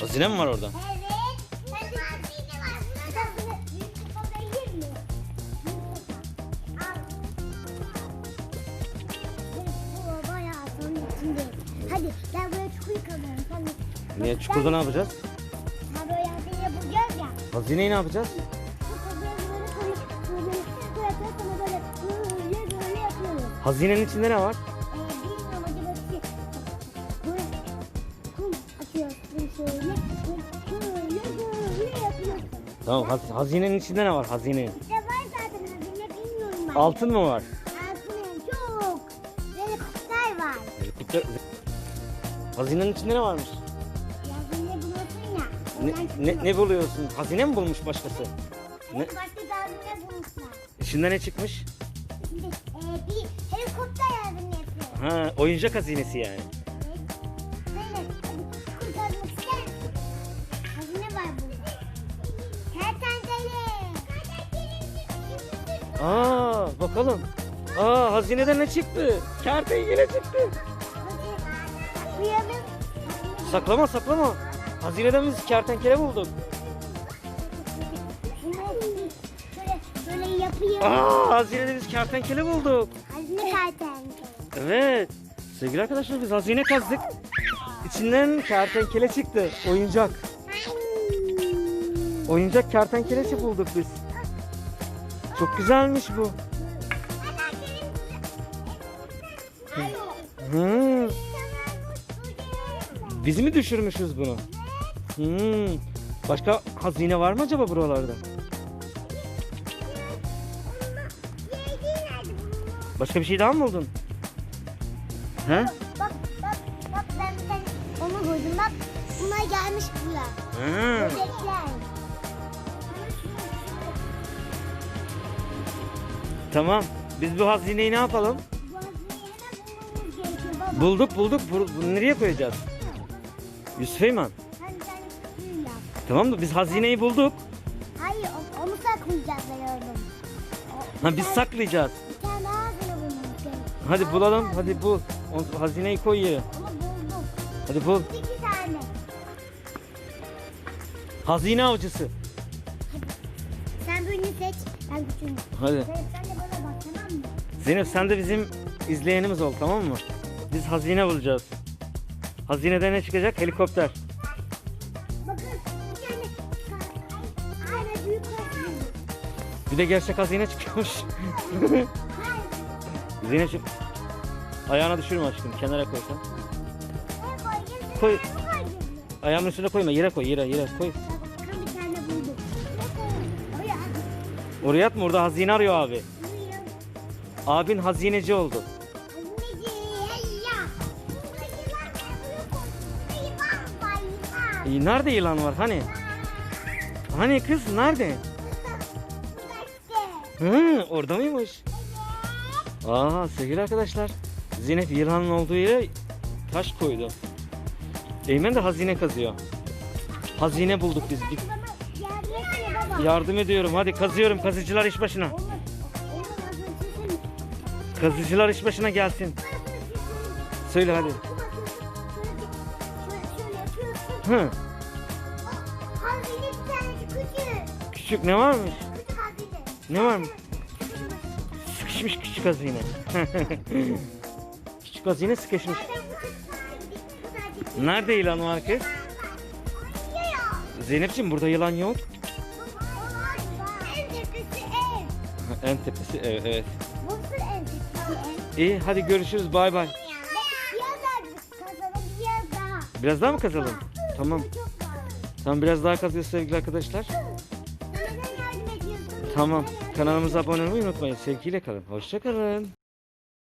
Hazine mi var orada? Hadi gel Niye çukurda ne yapacağız? Ha böyle hazine bulacağız. Hazineyi ne yapacağız? Bu. Hazinenin içinde ne var? Tamam haz- hazinenin içinde ne var hazinenin? İşte var zaten hazine bilmiyorum ben. Altın mı var? Altın çok. Helikopter var. Helikopter... Hazinenin içinde ne varmış? Hazine buluyorsun ya. Ne, ondan ne, ne buluyorsun? Hazine mi bulmuş başkası? ne? Evet, başka bir hazine bulmuşlar. İçinde ne çıkmış? Şimdi e, bir helikopter hazine yapıyor. Ha, oyuncak hazinesi yani. Aa, bakalım. Aa, hazineden ne çıktı? Kertenkele çıktı. Saklama saklama. Hazineden biz kertenkele bulduk. Böyle yapayım. Aa, hazinede biz kertenkele bulduk. Hazine kertenkele. Evet. Sevgili arkadaşlar biz hazine kazdık. İçinden kertenkele çıktı. Oyuncak. Oyuncak kertenkelesi bulduk biz. Çok güzelmiş bu. Hmm. Biz mi düşürmüşüz bunu? Hmm. Başka hazine var mı acaba buralarda? Başka bir şey daha mı buldun? He? Bak bak bak ben tane onu koydum bak. Buna gelmiş bunlar. Ha. Bebekler. Tamam. Biz bu hazineyi ne yapalım? Bu hazineyi hemen bulmamız gerekiyor baba. Bulduk bulduk. Bu- Bunu nereye koyacağız? Yusuf Eyman. Sen yap. Tamam da biz hazineyi bulduk. Hayır o- onu saklayacağız ben oğlum. O- Ha biz saklayacağız. Bir tane hazine bulmamız gerekiyor. Hadi bulalım. Hadi bul. O hazineyi koy yere. Hadi bul. İki tane. Hazine avcısı. Sen birini seç. Ben küçüğüm. Hadi. Sen, sen Zeynep sen de bizim izleyenimiz ol tamam mı? Biz hazine bulacağız. Hazineden ne çıkacak? Helikopter. Bakın bir tane Aynen büyük hazine. Bir de gerçek hazine çıkıyormuş. Zeynep'ciğim ayağına düşürme aşkım. Kenara koysan. Koy. Ayağının üstüne koyma. Yere koy. Yere yere koy. Oraya atma. Orada hazine arıyor abi. Abin hazineci oldu. İyi, nerede yılan var? Hani? Hani kız nerede? Hı, orada mıymış? Aa sevgili arkadaşlar. Zeynep yılanın olduğu yere taş koydu. Eymen de hazine kazıyor. Hazine bulduk biz. Bir-. Yardım ediyorum. Hadi kazıyorum. Kazıcılar iş başına. Kazıcılar iş başına gelsin. Söyle hadi. Hı. Küçük. Küçük ne varmış? Ne varmış? Sıkışmış küçük hazine. küçük hazine sıkışmış. Nerede yılan var kız? Zeynepciğim burada yılan yok. En tepesi ev. En tepesi evet. evet. Burası en tepesi ev. İyi hadi görüşürüz bay bay. Biraz daha mı kazalım? Tamam. Tamam biraz daha kazıyoruz sevgili arkadaşlar. Tamam. Kanalımıza abone olmayı unutmayın. Sevgiyle kalın. Hoşça kalın.